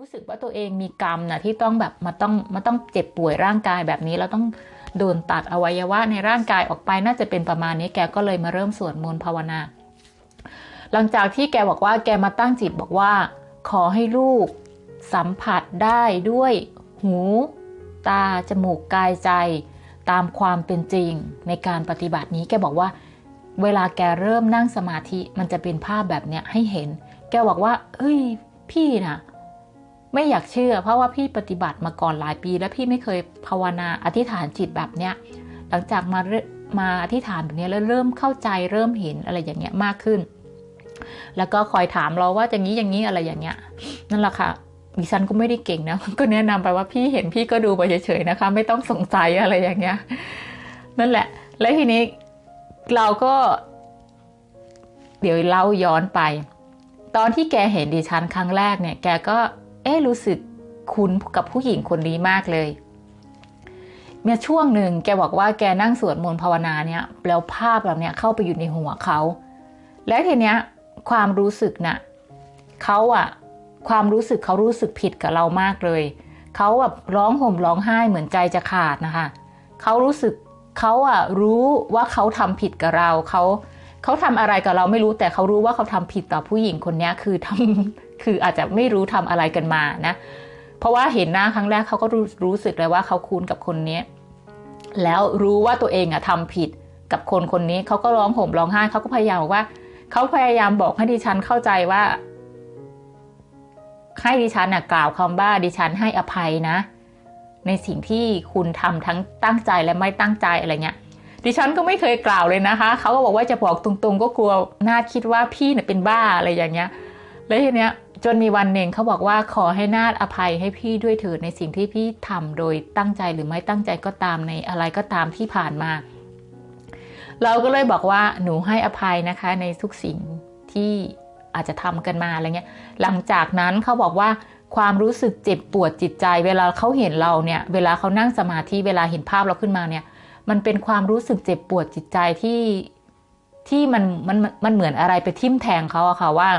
รู้สึกว่าตัวเองมีกรรมนะที่ต้องแบบมาต้องมาต้องเจ็บป่วยร่างกายแบบนี้แล้วต้องโดนตัดอวัยวะในร่างกายออกไปน่าจะเป็นประมาณนี้แกก็เลยมาเริ่มสวดมนต์ภาวนา หลังจากที่แกบอกว่าแกมาตั้งจิตบอกว่า ขอให้ลูกสัมผัสได้ด้วยหู ตาจมูกกายใจ ตามความเป็นจริงในการปฏิบัตินี้แกบอกว่า เวลาแกเริ่มนั่งสมาธิมันจะเป็นภาพแบบเนี้ยให้เห็น แกบอกว่าเอ้ยพี่นะ ไม่อยากเชื่อ เพราะว่าพี่ปฏิบัติมาก่อนหลายปี แล้วพี่ไม่เคยภาวนาอธิษฐานจิตแบบเนี้ยหลังจากมามาอธิษฐานแบบนี้แล้วเริ่มเข้าใจเริ่มเห็นอะไรอย่างเงี้ยมากขึ้น แล้วก็คอยถามเราว่าอย่างนี้อย่างนี้อะไรอย่างเงี้ยนั่นแหละค่ะดิฉันก็ไม่ได้เก่งนะก็แนะนำไปว่าพี่เห็นพี่ก็ดูไปเฉยๆนะคะ ไม่ต้องสงสัยอะไรอย่างเงี้ยนั่นแหละ แล้วทีนี้เราก็ เดี๋ยวเล่าย้อนไป ตอนที่แกเห็นดิฉันครั้งแรกเนี่ย แกก็ เอ๊ะรู้สึกคุ้นกับผู้หญิงคนนี้มากเลยเมื่อช่วงหนึ่งแกบอกว่าแกนั่งสวดมนต์ภาวนาเนี่ยแล้วภาพแบบเนี้ยเข้าไปอยู่ในหัวเขา และทีเนี้ยความรู้สึกน่ะเขาอะความรู้สึกเขารู้สึกผิดกับเรามากเลยเขาแบบร้องห่มร้องไห้เหมือนใจจะขาดนะคะเขารู้สึกเขาอะรู้ว่าเขาทำผิดกับเราเขาเขาทำอะไรกับเราไม่รู้แต่เขารู้ว่าเขาทำผิดต่อผู้หญิงคนนี้คือทำ คืออาจจะไม่รู้ทำอะไรกันมานะ เพราะว่าเห็นหน้าครั้งแรกเขาก็รู้รู้สึกเลยว่าเขาคุ้นกับคนนี้แล้วรู้ว่าตัวเองอะทำผิดกับคนคนนี้เขาก็ร้องห่มร้องไห้เขาก็พยายามบอกว่าเขาพยายามบอกให้ดิฉันเข้าใจว่า ให้ดิฉันน่ะกล่าวคำว่าดิฉันให้อภัยนะ ในสิ่งที่คุณทำทั้งตั้งใจและไม่ตั้งใจอะไรเงี้ยดิฉันก็ไม่เคยกล่าวเลยนะคะเขาก็บอกว่าจะบอกตรงๆ ก็กลัวน่าคิดว่าพี่เนี่ยเป็นบ้าอะไรอย่างเงี้ย แล้วทีเนี้ย จนมีวันหนึ่งเขาบอกว่าขอให้นาดอภัยให้พี่ด้วยเถิดในสิ่งที่พี่ทำโดยตั้งใจหรือไม่ตั้งใจก็ตามในอะไรก็ตามที่ผ่านมา เราก็เลยบอกว่าหนูให้อภัยนะคะในทุกสิ่งที่อาจจะทำกันมาอะไรเงี้ย หลังจากนั้นเขาบอกว่าความรู้สึกเจ็บปวดจิตใจ เวลาเขาเห็นเราเนี่ย เวลาเขานั่งสมาธิเวลาเห็นภาพเราขึ้นมาเนี่ย มันเป็นความรู้สึกเจ็บปวดจิตใจที่ที่มันมันมันเหมือนอะไรไปทิ่มแทงเขาอะค่ะว่า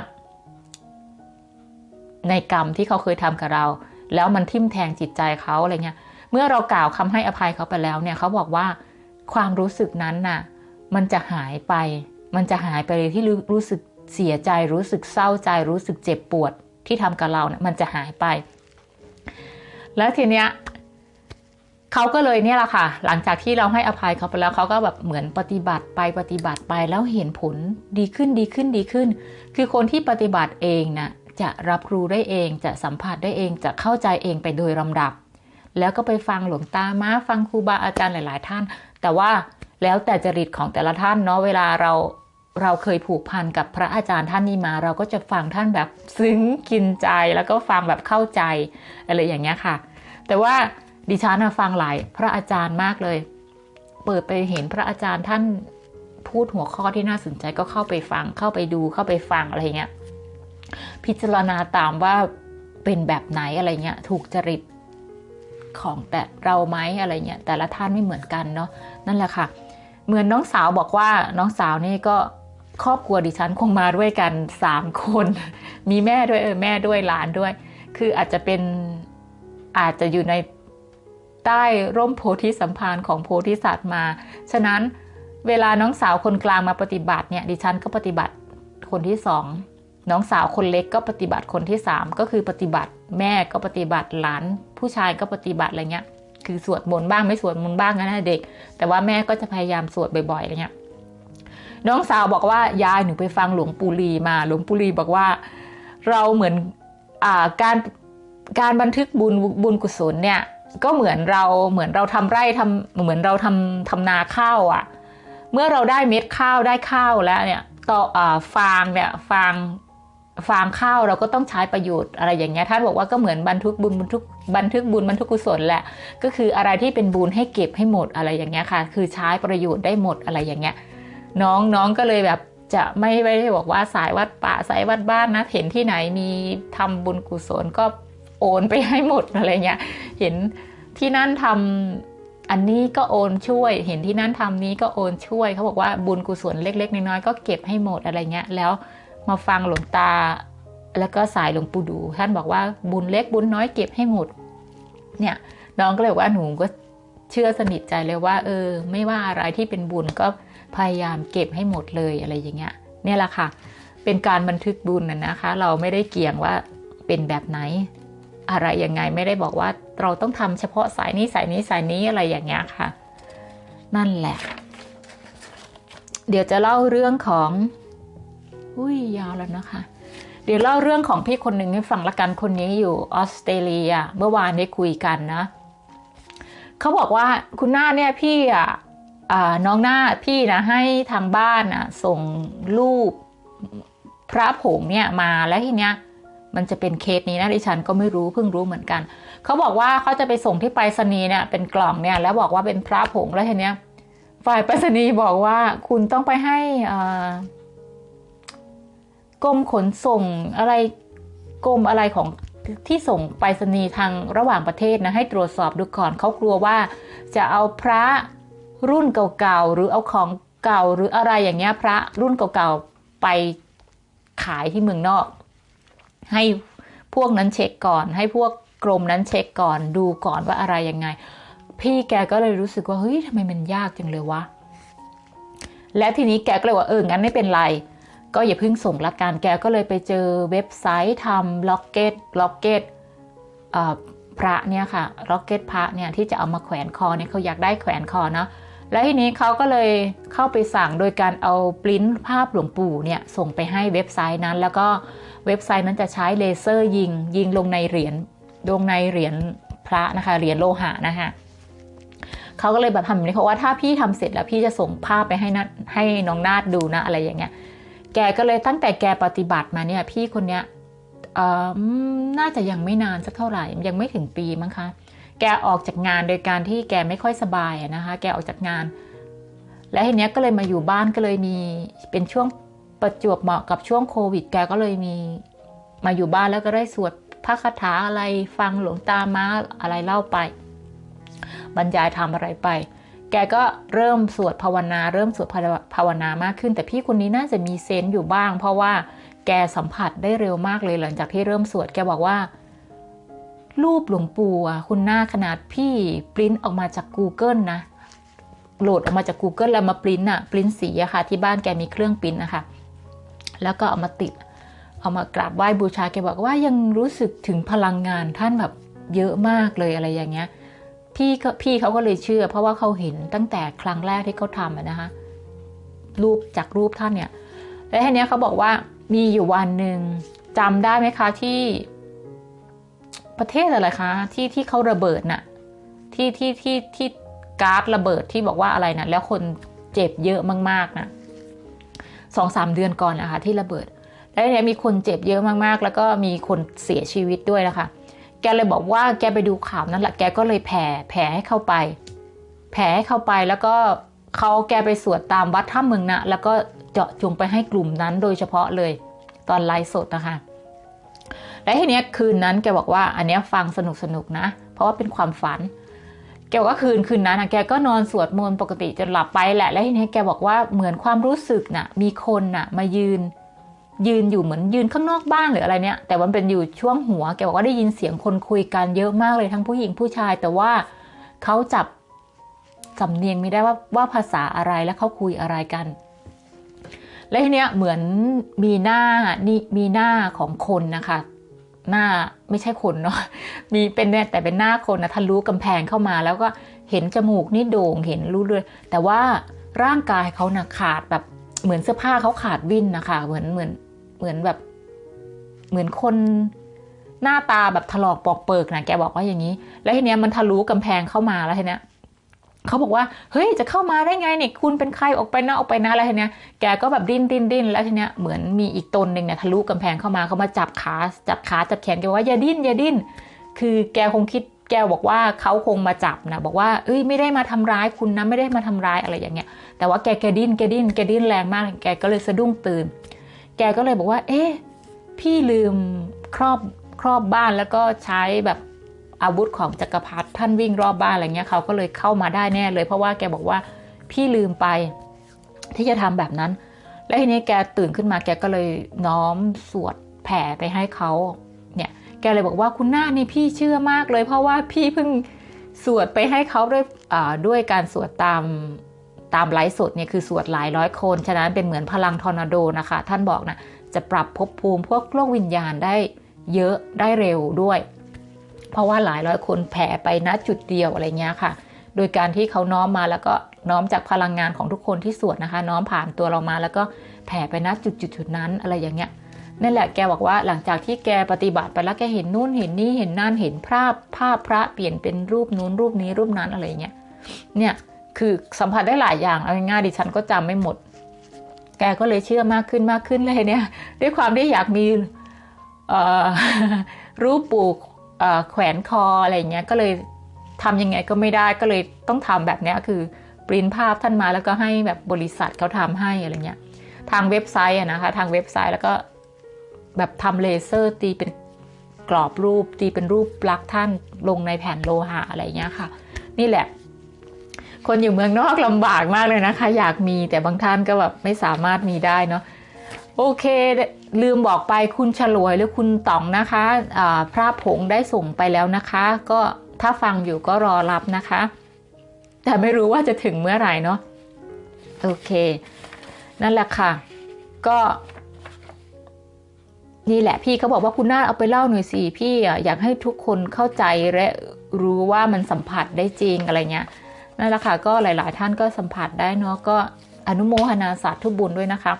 ในกรรมที่เขาเคยทำกับเรา แล้วมันทิ่มแทงจิตใจเขาอะไรเงี้ยเมื่อเรากล่าวคำให้อภัยเขาไปแล้วเนี่ยเขาบอกว่าความรู้สึกนั้นน่ะมันจะหายไป มันจะหายไปเลยที่รู้สึกเสียใจรู้สึกเศร้าใจ รู้สึกเจ็บปวดที่ทำกับเราเนี่ยมันจะหายไป แล้วทีเนี้ยเขาก็เลยเนี่ยแหละค่ะ หลังจากที่เราให้อภัยเขาไปแล้วเขาก็แบบเหมือนปฏิบัติไปปฏิบัติไปแล้วเห็นผลดีขึ้นดีขึ้นดีขึ้น คือคนที่ปฏิบัติเองน่ะ จะรับรู้ได้เอง จะสัมผัสได้เอง จะเข้าใจเองไปโดยลำดับ แล้วก็ไปฟังหลวงตามาฟังครูบาอาจารย์หลาย ๆ ท่าน แต่ว่าแล้วแต่จริตของแต่ละท่านเนาะเวลาเราเราเคยผูกพันกับพระอาจารย์ท่านนี้มา เราก็จะฟังท่านแบบซึ้งกินใจแล้วก็ฟังแบบเข้าใจอะไรอย่างเงี้ยค่ะ แต่ว่าดิฉันฟังหลายพระอาจารย์มากเลย เปิดไปเห็นพระอาจารย์ท่านพูดหัวข้อที่น่าสนใจก็เข้าไปฟังเข้าไปดูเข้าไปฟังอะไรเงี้ย พิจารณาตามว่าเป็นแบบไหนอะไรเงี้ยถูกจริตของแต่เราไหมอะไรเงี้ยแต่ละท่านไม่เหมือนกันเนาะนั่นแหละค่ะ เหมือนน้องสาวบอกว่าน้องสาวนี่ก็ครอบครัวดิฉันคงมาด้วยกันสามคน มีแม่ด้วยเออแม่ด้วยหลานด้วย คืออาจจะเป็นอาจจะอยู่ในใต้ร่มโพธิสัมพันธ์ของโพธิสัตว์มา ฉะนั้นเวลาน้องสาวคนกลางมาปฏิบัติเนี่ยดิฉันก็ปฏิบัติคนที่สอง น้องสาวคนเล็กก็ปฏิบัติคนที่สามก็คือปฏิบัติแม่ก็ปฏิบัติหลาน ผู้ชายก็ปฏิบัติอะไรเงี้ย คือสวดมนต์บ้างไม่สวดมนต์บ้างนะเด็ก แต่ว่าแม่ก็จะพยายามสวดบ่อยๆอะไรเงี้ยน้องสาวบอกว่ายายหนูไปฟังหลวงปู่ลีมา หลวงปู่ลีบอกว่า เราเหมือนอ่าการการบันทึกบุญบุญกุศลเนี่ยก็เหมือนเราเหมือนเราทำไร่ทำเหมือนเราทำทำนาข้าวอะ่ะ เมื่อเราได้เม็ดข้าวได้ข้าวแล้วเนี่ยต่ออฟางเนี่ยฟาง ฟางข้าวเราก็ต้องใช้ประโยชน์อะไรอย่างเงี้ยท่านบอกว่าก็เหมือนบันทึกบุญบันทึกบันทึกบุญบันทึกกุศลแหละ ก็คืออะไรที่เป็นบุญให้เก็บให้หมดอะไรอย่างเงี้ยค่ะ คือใช้ประโยชน์ได้หมดอะไรอย่างเงี้ย น้องน้องก็เลยแบบจะไม่ไม่ได้บอกว่าสายวัดป่าสายวัดบ้านนะ เห็นที่ไหนมีทำบุญกุศลก็โอนไปให้หมดอะไรเงี้ย เห็นที่นั่นทำอันนี้ก็โอนช่วย เห็นที่นั่นทำนี้ก็โอนช่วยเขาบอกว่าบุญกุศลเล็ก ๆ น้อยๆก็เก็บให้หมดอะไรเงี้ยแล้ว มาฟังหลวงตา แล้วก็สายหลวงปู่ดูท่านบอกว่าบุญเล็กบุญน้อยเก็บให้หมด เนี่ยน้องก็เลยว่าหนูก็เชื่อสนิทใจเลยว่า เออ ไม่ว่าอะไรที่เป็นบุญก็พยายามเก็บให้หมดเลยอะไรอย่างเงี้ยเนี่ยแหละค่ะ เป็นการบันทึกบุญนะนะคะ เราไม่ได้เกี่ยงว่าเป็นแบบไหน อะไรยังไงไม่ได้บอกว่าเราต้องทำเฉพาะสายนี้สายนี้สายนี้อะไรอย่างเงี้ยค่ะ นั่นแหละ เดี๋ยวจะเล่าเรื่องของ อุ้ยยาวแล้วนะคะ เดี๋ยวเล่าเรื่องของพี่คนหนึ่งให้ฟังละกันคนนี้อยู่ออสเตรเลีย เมื่อวานได้คุยกันนะเขาบอกว่าคุณหน้าเนี่ยพี่อะน้องหน้าพี่นะให้ทางบ้านอะส่งรูปพระผงเนี่ยมาแล้วทีเนี้ยมันจะเป็นเคสนี้นะดิฉันก็ไม่รู้เพิ่งรู้เหมือนกัน เขาบอกว่าเขาจะไปส่งที่ไปรษณีย์เนี่ยเป็นกล่องเนี่ยแล้วบอกว่าเป็นพระผงแล้วทีเนี้ยฝ่ายไปรษณีย์บอกว่าคุณต้องไปให้ กรมขนส่งอะไรกรมอะไรของที่ส่งไปรษณีย์ทางระหว่างประเทศนะให้ตรวจสอบดูก่อนเขากลัวว่า จะเอาพระรุ่นเก่าๆหรือเอาของเก่าหรืออะไรอย่างเงี้ยพระรุ่นเก่าๆไปขายที่เมืองนอก ให้พวกนั้นเช็คก่อน ให้พวกกรมนั้นเช็คก่อนดูก่อนว่าอะไรยังไง พี่แกก็เลยรู้สึกว่าเฮ้ยทำไมมันยากจังเลยวะและทีนี้แกก็เลยว่าเอองั้นไม่เป็นไร ก็อย่าเพิ่งส่งละกันแกก็เลยไปเจอเว็บไซต์ทำล็อกเก็ตล็อกเก็ตพระเนี่ยค่ะล็อกเก็ตพระเนี่ยที่จะเอามาแขวนคอเนี่ยเขาอยากได้แขวนคอเนาะแล้วทีนี้เขาก็เลยเข้าไปสั่งโดยการเอาปริ้นภาพหลวงปู่เนี่ยส่งไปให้เว็บไซต์นั้น แล้วก็เว็บไซต์นั้นจะใช้เลเซอร์ยิง ยิงลงในเหรียญลงในเหรียญพระนะคะเหรียญโลหะนะคะเขาก็เลยแบบทำแบบนี้เพราะว่าถ้าพี่ทำเสร็จแล้วพี่จะส่งภาพไปให้นัดให้น้องนาดดูนะอะไรอย่างเงี้ย แกก็เลยตั้งแต่แกปฏิบัติมาเนี่ย พี่คนเนี้ยน่าจะยังไม่นานสักเท่าไหร่ยังไม่ถึงปีมั้งคะ แกออกจากงานโดยการที่แกไม่ค่อยสบายนะคะ แกออกจากงาน และทีเนี้ยก็เลยมาอยู่บ้านก็เลยมีเป็นช่วงประจวบเหมาะกับช่วงโควิด แกก็เลยมีมาอยู่บ้านแล้วก็ได้สวดพระคาถาอะไรฟังหลวงตามาอะไรเล่าไป บรรยายทำอะไรไป แกก็เริ่มสวดภาวนา เริ่มสวดภาวนามากขึ้น แต่พี่คนนี้น่าจะมีเซนต์อยู่บ้าง เพราะว่าแกสัมผัสได้เร็วมากเลยหลังจากที่เริ่มสวดแกบอกว่า รูปหลวงปู่คุณหน้าขนาดพี่ปริ้นออกมาจาก Google นะโหลดออกมาจาก Google แล้วมาปริ้นอะปริ้นสีอะค่ะ ที่บ้านแกมีเครื่องปริ้นนะคะแล้วก็เอามาติด เอามากราบไหว้บูชาแกบอกว่ายังรู้สึกถึงพลังงานท่านแบบเยอะมากเลยอะไรอย่างเงี้ย พี่พี่เขาก็เลยเชื่อ เพราะว่าเขาเห็นตั้งแต่ครั้งแรกที่เขาทำนะคะรูปจากรูปท่านเนี่ย และทีนี้เขาบอกว่ามีอยู่วันหนึ่งจำได้ไหมคะที่ ประเทศอะไรคะ ที่ที่เขาระเบิดน่ะที่ที่ที่ที่ก๊าซระเบิดที่บอกว่าอะไรนะแล้วคนเจ็บเยอะมากๆนะสองสามเดือนก่อนนะคะที่ระเบิด แล้วเนี่ยมีคนเจ็บเยอะมากๆ แล้วก็มีคนเสียชีวิตด้วยนะคะ แกเลยบอกว่าแกไปดูข่าวนั้นแหละแกก็เลยแผ่แผ่ให้เข้าไป แผ่ให้เข้าไปแล้วก็เขาแกไปสวดตามวัดถ้ำเมืองนะแล้วก็เจาะจงไปให้กลุ่มนั้นโดยเฉพาะเลยตอนไลฟ์สดนะคะและทีนี้คืนนั้นแกบอกว่าอันนี้ฟังสนุกสนุกนะ เพราะว่าเป็นความฝัน แกกว่าคืนคืนนั้นนะแกก็นอนสวดมนต์ปกติจนหลับไปแหละ แล้วทีนี้แกบอกว่าเหมือนความรู้สึกนะ่ะมีคนนะ่ะมายืน ยืนอยู่เหมือนยืนข้างนอกบ้านหรืออะไรเนี่ย แต่มันเป็นอยู่ช่วงหัวแกบอกว่าได้ยินเสียงคนคุยกันเยอะมากเลยทั้งผู้หญิงผู้ชาย แต่ว่าเขาจับสำเนียงไม่ได้ว่าว่าภาษาอะไรและเขาคุยอะไรกัน และทีเนี้ยเหมือนมีหน้านี่มีหน้าของคนนะคะ หน้าไม่ใช่คนเนาะมีเป็นแต่เป็นหน้าคนนะทะลุกำแพงเข้ามา แล้วก็เห็นจมูกนี่โด่งเห็นรู้เลยแต่ว่าร่างกายเขานะขาดแบบเหมือนเสื้อผ้าเขาขาดวิ่นนะคะ เหมือนเหมือน เหมือนแบบ เหมือนคนหน้าตาแบบถลอกปอกเปิกนะแกบอกว่าอย่างนี้ แล้วทีเนี้ยมันทะลุกำแพงเข้ามาแล้วทีเนี้ยเขาบอกว่าเฮ้ยจะเข้ามาได้ไงเนี่ยคุณเป็นใครออกไปนะออกไปนะแล้วทีเนี้ยแกก็แบบดิ้นดิ้นดิ้นแล้วทีเนี้ยเหมือนมีอีกตนหนึ่งเนี่ยทะลุกำแพงเข้ามาเขามาจับขาจับขาจับแขนแกว่าอย่าดิ้นอย่าดิ้น คือแกคงคิดแกบอกว่าเขาคงมาจับนะบอกว่าเอ้ยไม่ได้มาทำร้ายคุณนะไม่ได้มาทำร้ายอะไรอย่างเงี้ยแต่ว่าแกแกดิ้นแกดิ้นแกดิ้นแรงมากแกก็เลยสะดุ้งตื่น แกก็เลยบอกว่า เอ๊ะพี่ลืมครอบครอบบ้านแล้วก็ใช้แบบอาวุธของจักรพรรดิท่านวิ่งรอบบ้านอะไรเงี้ยเขาก็เลยเข้ามาได้แน่เลย เพราะว่าแกบอกว่าพี่ลืมไปที่จะทำแบบนั้น แล้วทีนี้แกตื่นขึ้นมาแกก็เลยน้อมสวดแผ่ไปให้เขาเนี่ยแกเลยบอกว่าคุณหน้านี่พี่เชื่อมากเลย เพราะว่าพี่เพิ่งสวดไปให้เขาด้วยด้วยการสวดตาม ตามไลฟ์สดเนี่ยคือสวดหลายร้อยคน ฉะนั้นเป็นเหมือนพลังทอร์นาโดนะคะ ท่านบอกนะจะปรับภพภูมิพวกโลกวิญญาณได้เยอะได้เร็วด้วย เพราะว่าหลายร้อยคนแผ่ไปณจุดเดียวอะไรเงี้ยค่ะ โดยการที่เขาน้อมมาแล้วก็น้อมจากพลังงานของทุกคนที่สวดนะคะ น้อมผ่านตัวเรามาแล้วก็แผ่ไปณจุดจุดจุดนั้นอะไรอย่างเงี้ยนั่นแหละแกบอกว่าหลังจากที่แกปฏิบัติไปแล้วแกเห็นนู่นเห็นนี่เห็นนั่นเห็นภาพภาพพระเปลี่ยนเป็นรูปนู้นรูปนี้รูปนั้นอะไรเงี้ยเนี่ย คือสัมผัสได้หลายอย่างเอาง่ายๆดิฉันก็จำไม่หมด แกก็เลยเชื่อมากขึ้นมากขึ้นเลยเนี่ย ด้วยความที่อยากมีรูปปูเอ่อแขวนคออะไรเงี้ยก็เลยทำยังไงก็ไม่ได้ก็เลยต้องทำแบบนี้คือปริ้นภาพท่านมาแล้วก็ให้แบบบริษัทเขาทำให้อะไรเงี้ยทางเว็บไซต์นะคะทางเว็บไซต์แล้วก็แบบทำเลเซอร์ตีเป็นกรอบรูปตีเป็นรูปลักษ์ท่านลงในแผ่นโลหะอะไรเงี้ยค่ะ นี่แหละ คนอยู่เมืองนอกลำบากมากเลยนะคะ อยากมีแต่บางท่านก็แบบไม่สามารถมีได้เนาะโอเค ลืมบอกไปคุณฉลวยหรือคุณต๋องนะคะะพระผงได้ส่งไปแล้วนะคะ ก็ถ้าฟังอยู่ก็รอรับนะคะ แต่ไม่รู้ว่าจะถึงเมื่อไหร่เนาะโอเค นั่นแหละค่ะ ก็นี่แหละพี่เขาบอกว่าคุณนาเอาไปเล่าหน่อยสิพี่อยากให้ทุกคนเข้าใจและรู้ว่ามันสัมผัสได้จริงอะไรเงี้ย นั่นแหละค่ะก็หลาย ๆ ท่านก็สัมผัสได้เนาะก็อนุโมทนาสาธุบุญด้วยนะคะ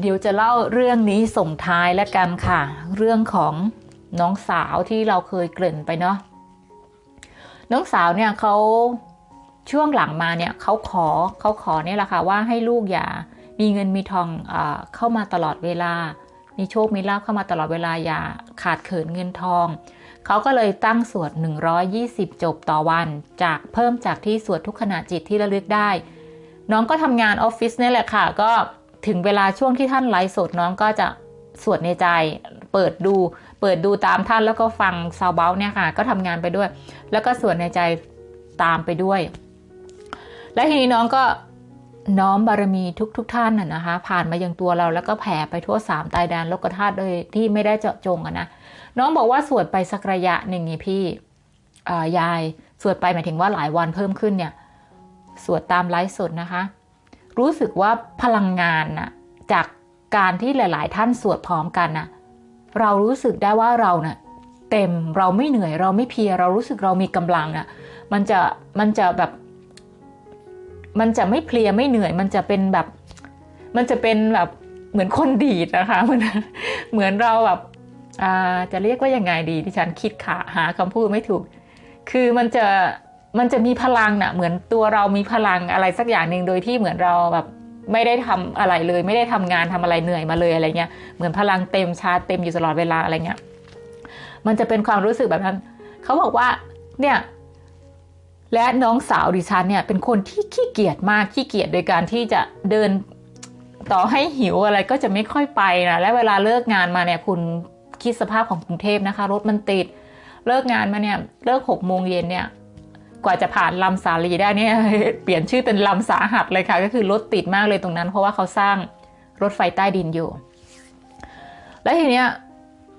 เดี๋ยวจะเล่าเรื่องนี้ส่งท้ายแล้วกันค่ะ เรื่องของน้องสาวที่เราเคยเกริ่นไปเนาะน้องสาวเนี่ยเขาช่วงหลังมาเนี่ยเขาขอเขาขอเนี่ยแหละค่ะว่าให้ลูกอย่ามีเงินมีทองอเข้ามาตลอดเวลา มีโชคมีลาภเข้ามาตลอดเวลาอย่าขาดเขินเงินทอง เขาก็เลยตั้งสวด 120 จบต่อวัน จากเพิ่มจากที่สวดทุกขณะจิตที่ระลึกได้ น้องก็ทำงานออฟฟิศนี่แหละค่ะ ก็ถึงเวลาช่วงที่ท่านไลฟ์สดน้องก็จะสวดในใจ เปิดดู เปิดดูตามท่านแล้วก็ฟังซาวเบลเนี่ยค่ะ ก็ทำงานไปด้วย แล้วก็สวดในใจตามไปด้วย และทีนี้น้องก็น้อมบารมีทุกๆทท่านน่ะนะคะ ผ่านมายังตัวเราแล้วก็แผ่ไปทั่วสามตายแดนโลกธาตุโดยที่ไม่ได้เจาะจงอะนะ น้องบอกว่าสวดไปสักระยะหนึ่งนี่พี่ยายสวดไปหมายถึงว่าหลายวันเพิ่มขึ้นเนี่ย สวดตามไลฟ์สดนะคะ รู้สึกว่าพลังงานน่ะจากการที่หลาย ๆ ท่านสวดพร้อมกันน่ะ เรารู้สึกได้ว่าเราเน่ะเต็มเราไม่เหนื่อยเราไม่เพียเรารู้สึกเรามีกำลังน่ะ มันจะมันจะแบบ มันจะไม่เพลียไม่เหนื่อย มันจะเป็นแบบ มันจะเป็นแบบเหมือนคนดีดนะคะ เหมันเหมือนเราแบบ จะเรียกว่ายังไงดีที่ฉันคิดขาหาคำพูดไม่ถูก คือมันจะมันจะมีพลังนะ่ะเหมือนตัวเรามีพลังอะไรสักอย่างหนึ่งโดยที่เหมือนเราแบบไม่ได้ทำอะไรเลย ไม่ได้ทำงานทำอะไรเหนื่อยมาเลยอะไรเงี้ยเหมือนพลังเต็มชาร์จเต็มอยู่ตลอดเวลาอะไรเงี้ยมันจะเป็นความรู้สึกแบบนั้นเขาบอกว่าเนี่ยและน้องสาวดิฉันเนี่ยเป็นคนที่ขี้เกียจมากขี้เกียจโดยการที่จะเดินต่อให้หิวอะไรก็จะไม่ค่อยไปนะและเวลาเลิกงานมาเนี่ยคุณ คิดสภาพของกรุงเทพนะคะ รถมันติด เลิกงานมาเนี่ย เลิกหกโมงเย็นเนี่ย กว่าจะผ่านลำสาลีได้เนี่ย เปลี่ยนชื่อเป็นลำสาหัสเลยค่ะ ก็คือรถติดมากเลยตรงนั้น เพราะว่าเขาสร้างรถไฟใต้ดินอยู่ แล้วทีเนี้ย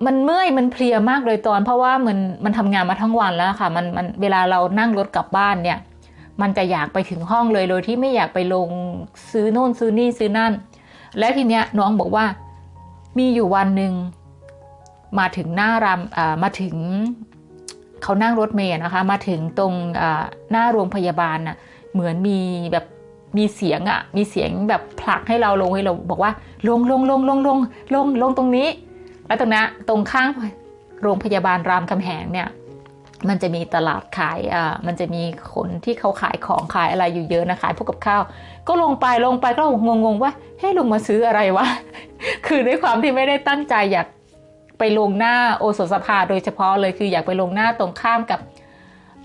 มันเมื่อยมันเพลียมากเลยตอน เพราะว่ามันมันทำงานมาทั้งวันแล้วค่ะ มันมันเวลาเรานั่งรถกลับบ้านเนี่ย มันจะอยากไปถึงห้องเลยโดยที่ไม่อยากไปลงซื้อโน่นซื้อนี่ซื้อนั่น และทีเนี้ยน้องบอกว่ามีอยู่วันหนึ่ง มาถึงหน้ารำมาถึงเขานั่งรถเมย์นะคะ มาถึงตรงหน้าโรงพยาบาลน่ะเหมือนมีแบบมีเสียงอะ่ะมีเสียงแบบผลักให้เราลงให้เราบอกว่าลงลงลงลงลงลงลงตรงนี้ แล้วตรงนั้นตรงข้างโรงพยาบาลรามคำแหงเนี่ยมันจะมีตลาดขายอ่ามันจะมีคนที่เขาขายของขายอะไรอยู่เยอะนะขายพวกกับข้าว ก็ลงไปลงไปก็งงๆว่าเฮ้ลงมาซื้ออะไรวะ คือด้วยความที่ไม่ได้ตั้งใจอยาก ไปลงหน้าโอสถสภาโดยเฉพาะเลยคืออยากไปลงหน้าตรงข้ามกับ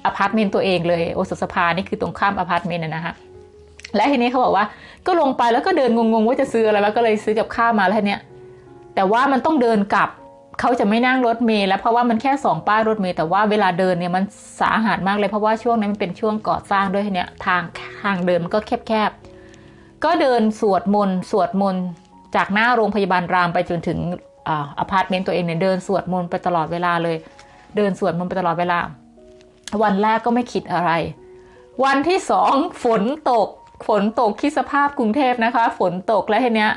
อพาร์ตเมนต์ตัวเองเลยโอสถสภานี่คือตรงข้ามอพาร์ตเมนต์นะคะและทีนี้เขาบอกว่าก็ลงไปแล้วก็เดินงงๆว่าจะซื้ออะไรแล้วก็เลยซื้อกับข้าวมาแล้วเนี่ยแต่ว่ามันต้องเดินกลับเขาจะไม่นั่งรถเมล์แล้วเพราะว่ามันแค่สองป้ายรถเมล์แต่ว่าเวลาเดินเนี่ยมันสาหัสมากเลยเพราะว่าช่วงนั้นมันเป็นช่วงก่อสร้างด้วยเนี่ยทางทางเดินมันก็แคบๆก็เดินสวดมนต์สวดมนต์จากหน้าโรงพยาบาลรามไปจนถึง อาพาร์ตเมนต์ตัวเองเนี่ยเดินสวดมนต์ไปตลอดเวลาเลย เดินสวดมนต์ไปตลอดเวลา วันแรกก็ไม่คิดอะไร วันที่สองฝนตก ฝนตกที่สภาพกรุงเทพนะคะ ฝนตกแล้วทีเนี้ย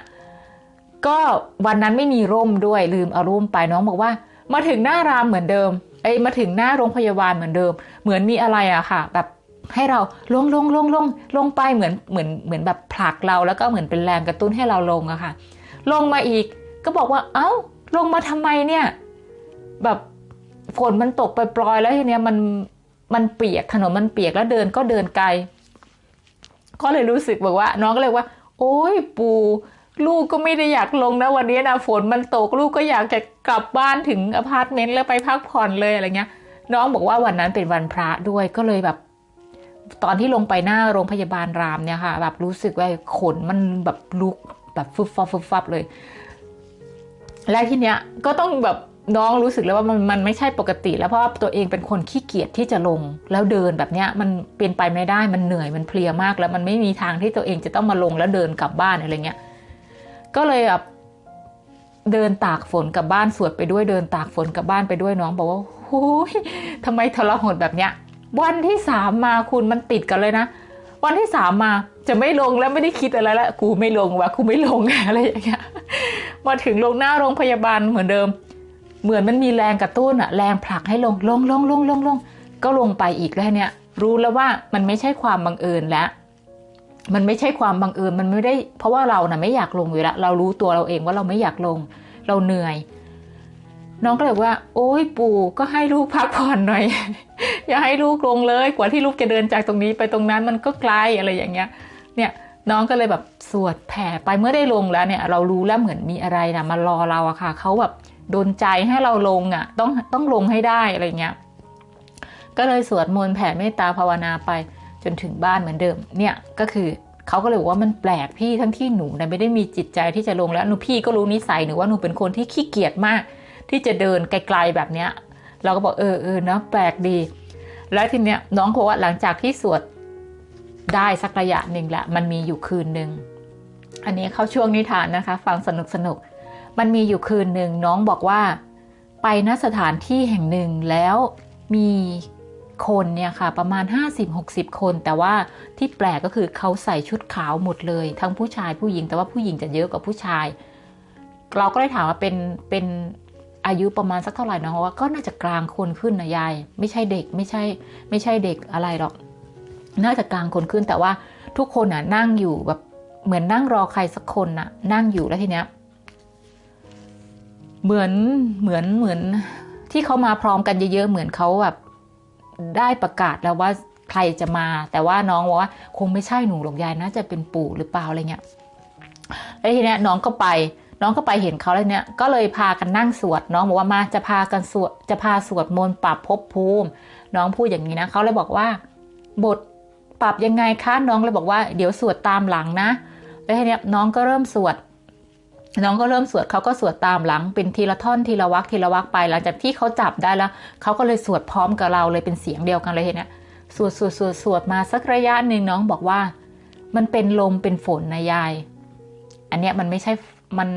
ก็วันนั้นไม่มีร่มด้วยลืมเอาร่มไปน้องบอกว่า มาถึงหน้ารามเหมือนเดิมไอ้มาถึงหน้าโรงพยาบาลเหมือนเดิม เหมือนมีอะไรอะค่ะ แบบให้เราลงลงลงลงลงไปเหมือนเหมือนเหมือนแบบผลักเราแล้วก็เหมือนเป็นแรงกระตุ้นให้เราลงอะค่ะ ลงมาอีก ก็บอกว่าเอ้าลงมาทำไมเนี่ย แบบฝนมันตกไปปลอยแล้วทีเนี้ยมันมันเปียกถนนมันเปียกแล้วเดินก็เดินไกล ก็เลยรู้สึกแบบว่า น้องก็เลยว่า โอ้ยปู่ลูกก็ไม่ได้อยากลงนะวันนี้นะฝนมันตกลูกก็อยากจะกลับบ้านถึงอพาร์ตเมนต์แล้วไปพักผ่อนเลยอะไรเงี้ย น้องบอกว่าวันนั้นเป็นวันพระด้วยก็เลยแบบ ตอนที่ลงไปหน้าโรงพยาบาลรามเนี่ยค่ะ แบบรู้สึกว่าขนมันแบบลุกแบบฟึบฟับฟึบฟับเลย และทีเนี้ยก็ต้องแบบน้องรู้สึกแล้วว่ามันมันไม่ใช่ปกติ แล้วเพราะว่าตัวเองเป็นคนขี้เกียจที่จะลง แล้วเดินแบบเนี้ยมันเป็นไปไม่ได้มันเหนื่อยมันเพลียมาก แล้วมันไม่มีทางที่ตัวเองจะต้องมาลงแล้วเดินกลับบ้านอะไรเงี้ยก็เลยแบบเดินตากฝนกลับบ้านสวดไปด้วยเดินตากฝนกลับบ้านไปด้วยน้องบอกว่าโอ้ยทำไมทรหดแบบเนี้ยวันที่สามมาคุณมันติดกันเลยนะ วันที่สามมาจะไม่ลงแล้วไม่ได้คิดอะไรแล้วกูไม่ลงวะกูไม่ลงอะไรอย่างเงี้ยมาถึงลงหน้าโรงพยาบาลเหมือนเดิม เหมือนมันมีแรงกระตุ้นอะแรงผลักให้ลงลงลงลงลงลงก็ลงไปอีกแล้วเนี่ย รู้แล้วว่ามันไม่ใช่ความบังเอิญแล้วมันไม่ใช่ความบังเอิญมันไม่ได้ เพราะว่าเราน่ะไม่อยากลงอยู่แล้ว เรารู้ตัวเราเองว่าเราไม่อยากลง เราเหนื่อย น้องก็เลยว่า โอ้ยปู่ก็ให้ลูกพักผ่อนหน่อย อย่าให้ลูกลงเลย กว่าที่ลูกจะเดินจากตรงนี้ไปตรงนั้นมันก็ไกลอะไรอย่างเงี้ย เนี่ยน้องก็เลยแบบสวดแผ่ไปเมื่อได้ลงแล้วเนี่ย เรารู้แล้วเหมือนมีอะไรนะมารอเราอะค่ะเขาแบบโดนใจให้เราลงอะต้องต้องลงให้ได้อะไรเงี้ยก็เลยสวดมนต์แผ่เมตตาภาวนาไปจนถึงบ้านเหมือนเดิม เนี่ยก็คือเขาก็เลยบอกว่ามันแปลกพี่ทั้งที่หนูนะไม่ได้มีจิตใจที่จะลงแล้วหนูพี่ก็รู้นิสัยหนูว่าหนูเป็นคนที่ขี้เกียจมาก ที่จะเดินไกลๆแบบเนี้ย เราก็บอกเออเออเนาะแปลกดี แล้วทีเนี้ยน้องบอกว่าหลังจากที่สวดได้สักระยะหนึ่งแหละ มันมีอยู่คืนหนึ่งอันนี้เข้าช่วงนิทานนะคะ ฟังสนุกสนุกมันมีอยู่คืนหนึ่งน้องบอกว่า ไปณสถานที่แห่งหนึ่งแล้วมีคนเนี่ยค่ะประมาณ 50-60 คน แต่ว่าที่แปลกก็คือเขาใส่ชุดขาวหมดเลย ทั้งผู้ชายผู้หญิงแต่ว่าผู้หญิงจะเยอะกว่าผู้ชาย เราก็ได้ถามว่าเป็นเป็น อายุประมาณสักเท่าไหร่น้องว่าก็น่าจะกลางคนขึ้นนะยาย ไม่ใช่เด็กไม่ใช่ ไม่ใช่เด็กอะไรหรอก น่าจะกลางคนขึ้นแต่ว่าทุกคนน่ะนั่งอยู่แบบเหมือนนั่งรอใครสักคนน่ะ นั่งอยู่แล้วทีเนี้ยเหมือนเหมือนเหมือนที่เขามาพร้อมกันเยอะๆเหมือนเขาแบบได้ประกาศแล้วว่าใครจะมา แต่ว่าน้องบอกว่า คงไม่ใช่หนูหรอกยายน่าจะเป็นปู่หรือเปล่าอะไรเงี้ยแล้วทีเนี้ยน้องก็ไป น้องก็ไปเห็นเขาแล้วเนี่ย ก็เลยพากันนั่งสวด น้องบอกว่ามาจะพากันสวด จะพาสวดมนต์ปรับภพภูมิ น้องพูดอย่างนี้นะเขาเลยบอกว่า บทปรับยังไงคะน้องเลยบอกว่าเดี๋ยวสวดตามหลังนะ แล้วทีเนี้ยน้องก็เริ่มสวด น้องก็เริ่มสวดเขาก็สวดตามหลัง เป็นทีละท่อนทีละวักทีละวักไป หลังจากที่เขาจับได้แล้วเขาก็เลยสวดพร้อมกับเราเลยเป็นเสียงเดียวกันเลยเนี่ยสวดสวดสวดสวดมาสักระยะหนึ่งน้องบอกว่า มันเป็นลมเป็นฝนนะยาย อันเนี้ยมันไม่ใช่มัน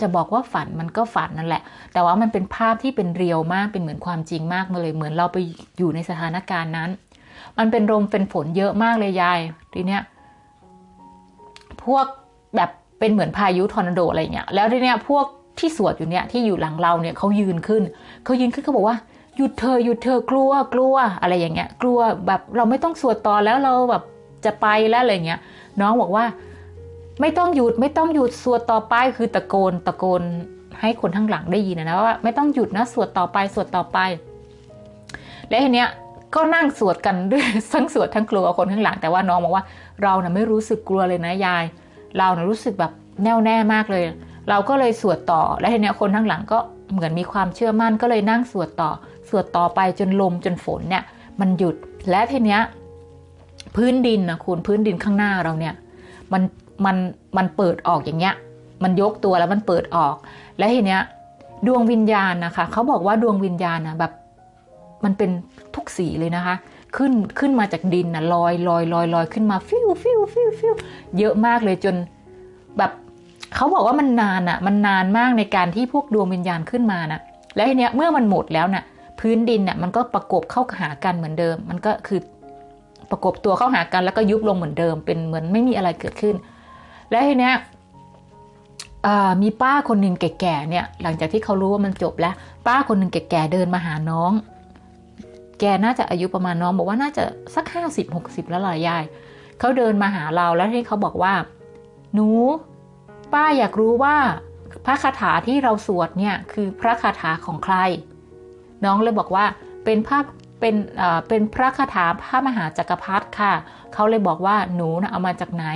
จะบอกว่าฝันมันก็ฝันนั่นแหละ แต่ว่ามันเป็นภาพที่เป็นเรียวมากเป็นเหมือนความจริงมากมาเลยเหมือนเราไปอยู่ในสถานการณ์นั้น มันเป็นลมเป็นฝนเยอะมากเลยยายทีเนี้ยพวกแบบเป็นเหมือนพายุทอร์นาโดอะไรเงี้ยแล้วทีเนี้ยพวกที่สวดอยู่เนี่ยที่อยู่หลังเราเนี่ยเขายืนขึ้นเขายืนขึ้นเขาบอกว่าหยุดเธอหยุดเธอกลัวกลัวอะไรอย่างเงี้ย กลัวแบบเราไม่ต้องสวดต่อแล้วเราแบบจะไปแล้วอะไรเงี้ย น้องบอกว่า ไม่ต้องหยุดไม่ต้องหยุดสวดต่อไปคือตะโกนตะโกนให้คนข้างหลังได้ยินนะว่า ไม่ต้องหยุดนะสวดต่อไปสวดต่อไป และทีเนี้ยก็นั่งสวดกันด้วยทั้งสวดทั้งกลัวคนข้างหลัง แต่ว่าน้องบอกว่าเรานะ่ะไม่รู้สึกกลัวเลยนะยาย เรานะ่ะรู้สึกแบบแน่วแน่มากเลย เราก็เลยสวดต่อ และทีเนี้ยคนข้างหลังก็เหมือนมีความเชื่อมั่นก็เลยนั่งสวดต่อ สวดต่อไปจนลมจนฝนเนี่ย มันหยุดและทีเนี้ยพื้นดินนะคุณพื้นดินข้างหน้าเราเนี่ย มัน มันมันเปิดออกอย่างเงี้ย มันยกตัวแล้วมันเปิดออก และทีเนี้ยดวงวิญญาณนะคะเขาบอกว่าดวงวิญญาณนะแบบมันเป็นทุกสีเลยนะคะ ขึ้นขึ้นมาจากดินนะลอยลอยลอยลอยขึ้นมาฟิวฟิวฟิวฟิวเยอะมากเลยจนแบบเขาบอกว่ามันนานอะ่ะ มันนานมากในการที่พวกดวงวิญญาณขึ้นมานะแล้วทีเนี้ยเมื่อมันหมดแล้วน่ะพื้นดินน่ะมันก็ประกบเข้าหากันเหมือนเดิม มันก็คือประกบตัวเข้าหากันแล้วก็ยุบลงเหมือนเดิม เป็นเหมือนไม่มีอะไรเกิดขึ้น แล้วทีเนี้ยมีป้าคนหนึ่งแก่ๆเนี่ย หลังจากที่เขารู้ว่ามันจบแล้ว ป้าคนหนึ่งแก่ๆเดินมาหาน้อง แกน่าจะอายุประมาณน้องบอกว่าน่าจะสักห้าสิบหกสิบแล้วล่ะยายเขาเดินมาหาเราแล้วที่เขาบอกว่า หนู ป้าอยากรู้ว่า พระคาถาที่เราสวดเนี่ยคือพระคาถาของใคร น้องเลยบอกว่าเป็นพระเป็นเอ่อเป็นพระคาถาพระมหาจักรพรรดิค่ะเขาเลยบอกว่าหนูนะเอามาจากไหน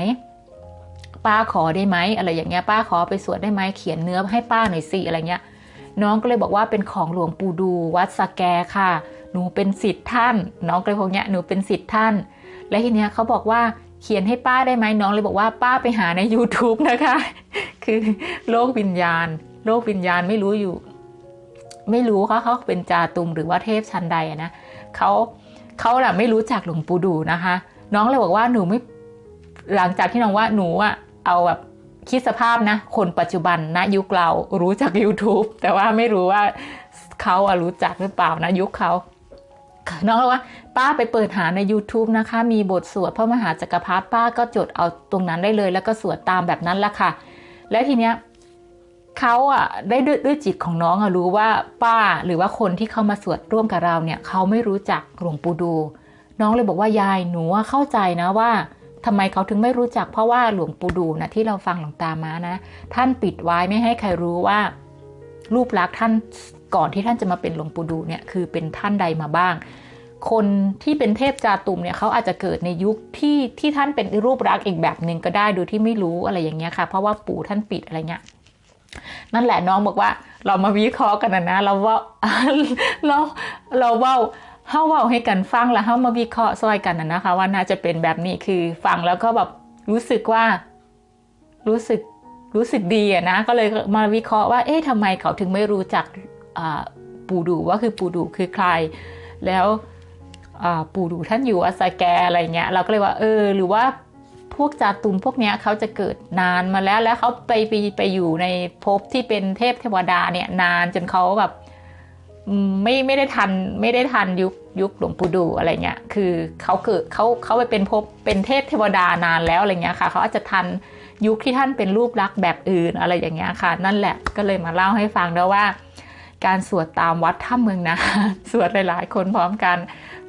ป้าขอได้ไหมอะไรอย่างเงี้ยป้าขอไปสวดได้ไหมเขียนเนื้อให้ป้าหน่อยสิอะไรเงี้ย น้องก็เลยบอกว่าเป็นของหลวงปู่ดูวัดสแกค่ะ หนูเป็นสิทธิ์ท่าน น้องก็เลยพวกเนี้ยหนูเป็นสิทธิ์ท่าน และทีเนี้ยเขาบอกว่าเขียนให้ป้าได้ไหมน้องเลยบอกว่าป้าไปหาใน YouTube นะคะ คือโลกวิญญาณ โลกวิญญาณไม่รู้อยู่ ไม่รู้เขาเขาเป็นจาตุมหรือว่าเทพชั้นใดนะเขาเขาแหละไม่รู้จักหลวงปู่ดูนะคะ น้องเลยบอกว่าหนูไม่หลังจากที่น้องว่าหนูอะ เอาแบบคิดสภาพนะ คนปัจจุบันนะยุคเรารู้จัก YouTube แต่ว่าไม่รู้ว่าเขาอะรู้จักหรือเปล่านะยุคเขาน้องเลยว่าป้าไปเปิดหาใน YouTube นะคะ มีบทสวดพระมหาจักรพรรดิป้าก็จดเอาตรงนั้นได้เลย แล้วก็สวดตามแบบนั้นละค่ะ แล้วทีเนี้ยเขาอะได้ด้วยด้วยจิตของน้องอะรู้ว่าป้าหรือว่าคนที่เข้ามาสวดร่วมกับเราเนี่ยเขาไม่รู้จักหลวงปู่ดู น้องเลยบอกว่ายายหนูเข้าใจนะว่า ทำไมเขาถึงไม่รู้จักเพราะว่าหลวงปู่ดูนะที่เราฟังหลวงตามานะ ท่านปิดไว้ไม่ให้ใครรู้ว่า รูปลักษณ์ท่านก่อนที่ท่านจะมาเป็นหลวงปู่ดูเนี่ยคือเป็นท่านใดมาบ้าง คนที่เป็นเทพจาตุมเนี่ยเขาอาจจะเกิดในยุคที่ที่ท่านเป็นรูปลักษณ์อีกแบบหนึ่งก็ได้โดยที่ไม่รู้อะไรอย่างเงี้ยค่ะ เพราะว่าปู่ท่านปิดอะไรเงี้ยนั่นแหละน้องบอกว่า เรามาวิเคราะห์กันนะนะเราว่าเราเราว่า เฮาเว่าให้กันฟังแล้วเฮามาวิเคราะห์ซอยกันนะนะคะ ว่าน่าจะเป็นแบบนี้คือฟังแล้วก็แบบรู้สึกว่า รู้สึกรู้สึกดีอะนะ ก็เลยมาวิเคราะห์ว่า เอ๊ะทำไมเขาถึงไม่รู้จักปู่ดูว่าคือปู่ดูคือใคร แล้วปู่ดูท่านอยู่อาศัยแกอะไรเงี้ย เราก็เลยว่า เออ หรือว่าพวกจาตุมพวกเนี้ยเขาจะเกิดนานมาแล้ว แล้วเขาไปไปไปอยู่ในภพที่เป็นเทพเทวดาเนี่ย นานจนเขาแบบไม่ไม่ได้ทันไม่ได้ทันยุค ยุคหลวงปู่ดูอะไรเงี้ย คือเขาเกิดเขาเขาไปเป็นภพเป็นเทพเทวดานานแล้วอะไรเงี้ยค่ะ เขาอาจจะทันยุคที่ท่านเป็นรูปลักษณ์แบบอื่นอะไรอย่างเงี้ยค่ะ นั่นแหละก็เลยมาเล่าให้ฟังแล้วว่า การสวดตามวัดถ้ำเมืองนะสวดหลาย ๆ คนพร้อมกัน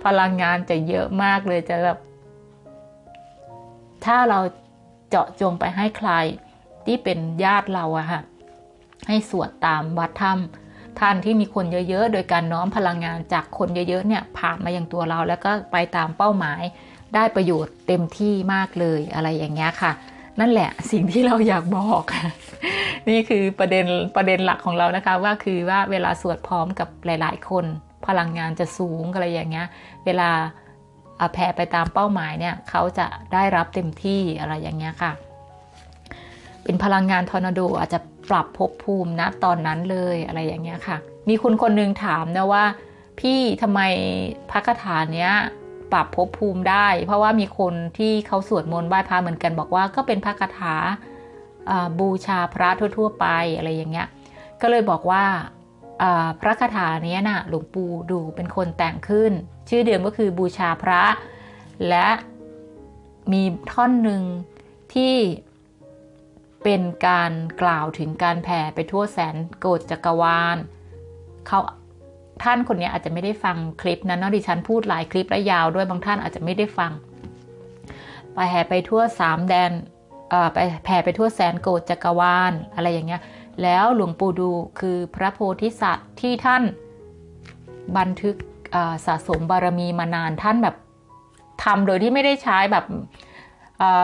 พลังงานจะเยอะมากเลยจะแบบถ้าเราเจาะจงไปให้ใครที่เป็นญาติเราอะค่ะให้สวดตามวัดถ้ำ ท่านที่มีคนเยอะๆ โดยการน้อมพลังงานจากคนเยอะๆเนี่ยผ่านมาอย่างตัวเราแล้วก็ไปตามเป้าหมาย ได้ประโยชน์เต็มที่มากเลยอะไรอย่างเงี้ยค่ะ นั่นแหละสิ่งที่เราอยากบอก นี่คือประเด็นประเด็นหลักของเรานะคะว่าคือว่าเวลาสวดพร้อมกับหลาย ๆ คนพลังงานจะสูงอะไรอย่างเงี้ย เวลาแผ่ไปตามเป้าหมายเนี่ยเขาจะได้รับเต็มที่อะไรอย่างเงี้ยค่ะ เป็นพลังงานทอร์นาโดอาจจะ ปรับภพภูมินะตอนนั้นเลยอะไรอย่างเงี้ยค่ะ มีคุณคนหนึ่งถามนะว่า พี่ทำไมพระคาถาเนี้ยปรับภพภูมิได้ เพราะว่ามีคนที่เขาสวดมนต์ไหว้พระเหมือนกันบอกว่าก็เป็นพระคาถาบูชาพระทั่ว ๆ ไปอะไรอย่างเงี้ย ก็เลยบอกว่าพระคาถานี้นะ่ะหลวงปู่ดูเป็นคนแต่งขึ้น ชื่อเดิมก็คือบูชาพระ และมีท่อนหนึ่งที่ เป็นการกล่าวถึงการแผ่ไปทั่วแสนโกดจักรวาลเขาท่านคนนี้อาจจะไม่ได้ฟังคลิปนั้นนะดิฉันพูดหลายคลิปและยาวด้วยบางท่านอาจจะไม่ได้ฟังไปแห่ไปทั่วสามแดนไปแผ่ไปทั่วแสนโกดจักรวาลอะไรอย่างเงี้ย แล้วหลวงปู่ดูคือพระโพธิสัตว์ที่ท่านบันทึกสะสมบารมีมานานท่านแบบทำโดยที่ไม่ได้ใช้แบบ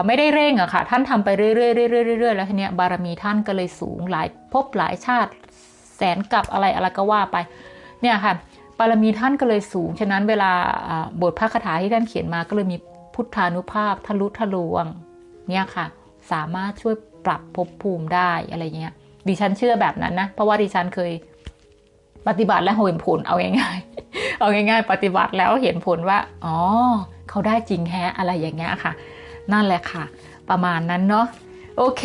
ไม่ได้เร่งอะค่ะ ท่านทำไปเรื่อยๆเรื่อยๆแล้วทีเนี้ยบารมีท่านก็เลยสูงหลายพบหลายชาติแสนกับอะไรอะไรก็ว่าไปเนี่ยค่ะบารมีท่านก็เลยสูง ฉะนั้นเวลาบทพระคาถาที่ท่านเขียนมาก็เลยมีพุทธานุภาพทะลุทะลวงเนี่ยค่ะ สามารถช่วยปรับภพภูมิได้อะไรเงี้ย ดิฉันเชื่อแบบนั้นนะ เพราะว่าดิฉันเคยปฏิบัติและเห็นผลเอาง่ายๆ เอาง่าย ๆ ปฏิบัติแล้วเห็นผลว่า อ๋อ เขาได้จริงแฮะอะไรอย่างเงี้ยค่ะ นั่นแหละค่ะ ประมาณนั้นเนาะโอเค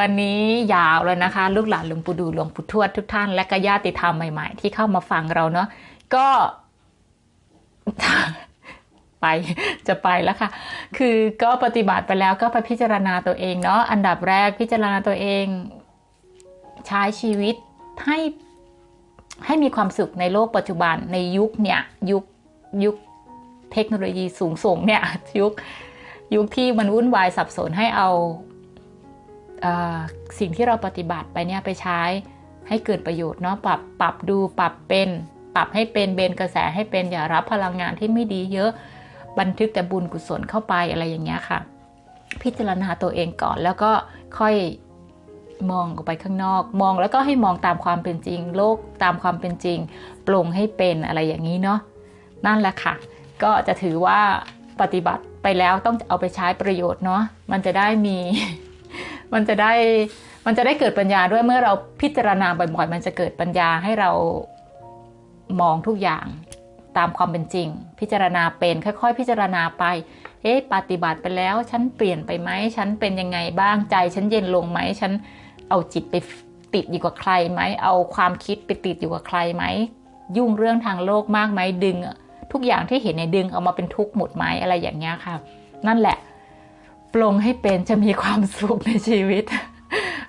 วันนี้ยาวแล้วนะคะ ลูกหลานหลวงปู่ดูหลวงปู่ทวดทุกท่าน และก็ญาติธรรมใหม่ ๆ ที่เข้ามาฟังเราเนาะก็ไปจะไปแล้วค่ะ คือก็ปฏิบัติไปแล้วก็ไปพิจารณาตัวเองเนาะอันดับแรกพิจารณาตัวเอง ใช้ชีวิตให้ให้มีความสุขในโลกปัจจุบันในยุคเนี่ยยุคยุคเทคโนโลยีสูงส่งเนี่ยยุค ยุคที่มันวุ่นวายสับสนให้เอาเอ่อสิ่งที่เราปฏิบัติไปเนี่ยไปใช้ให้เกิดประโยชน์เนาะปรับปรับดูปรับเป็น ปรับให้เป็นเบนกระแสให้เป็นอย่ารับพลังงานที่ไม่ดีเยอะบันทึกแต่บุญกุศลเข้าไปอะไรอย่างเงี้ยค่ะ พิจารณาตัวเองก่อนแล้วก็ค่อยมองออกไปข้างนอก มองแล้วก็ให้มองตามความเป็นจริง โลกตามความเป็นจริง ปลงให้เป็นอะไรอย่างนี้เนาะนั่นแหละค่ะ ก็จะถือว่าปฏิบัติ ไปแล้วต้องเอาไปใช้ประโยชน์เนาะมันจะได้มี มันจะได้มันจะได้เกิดปัญญาด้วยเมื่อเราพิจารณาบ่อยๆ มันจะเกิดปัญญาให้เรามองทุกอย่างตามความเป็นจริง พิจารณาเป็นค่อย ๆ พิจารณาไป เอ๊ะปฏิบัติไปแล้ว ฉันเปลี่ยนไปไหมฉันเป็นยังไงบ้างใจ ฉันเย็นลงไหมฉันเอาจิตไปติดอยู่กับใครไหมเอาความคิดไปติดอยู่กับใครไหมยุ่งเรื่องทางโลกมากไหมดึง ทุกอย่างที่เห็นในดึงเอามาเป็นทุกข์หมดไหมอะไรอย่างเงี้ยค่ะ นั่นแหละปลงให้เป็นจะมีความสุขในชีวิต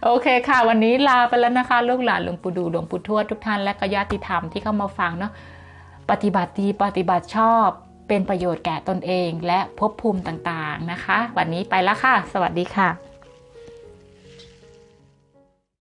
โอเคค่ะ วันนี้ลาไปแล้วนะคะ ลูกหลานหลวงปู่ดูหลวงปู่ทวดทุกท่านและก็ญาติธรรมที่เข้ามาฟังเนาะปฏิบัติดีปฏิบัติชอบเป็นประโยชน์แก่ตนเอง และภพภูมิต่างๆนะคะ วันนี้ไปแล้วค่ะ สวัสดีค่ะ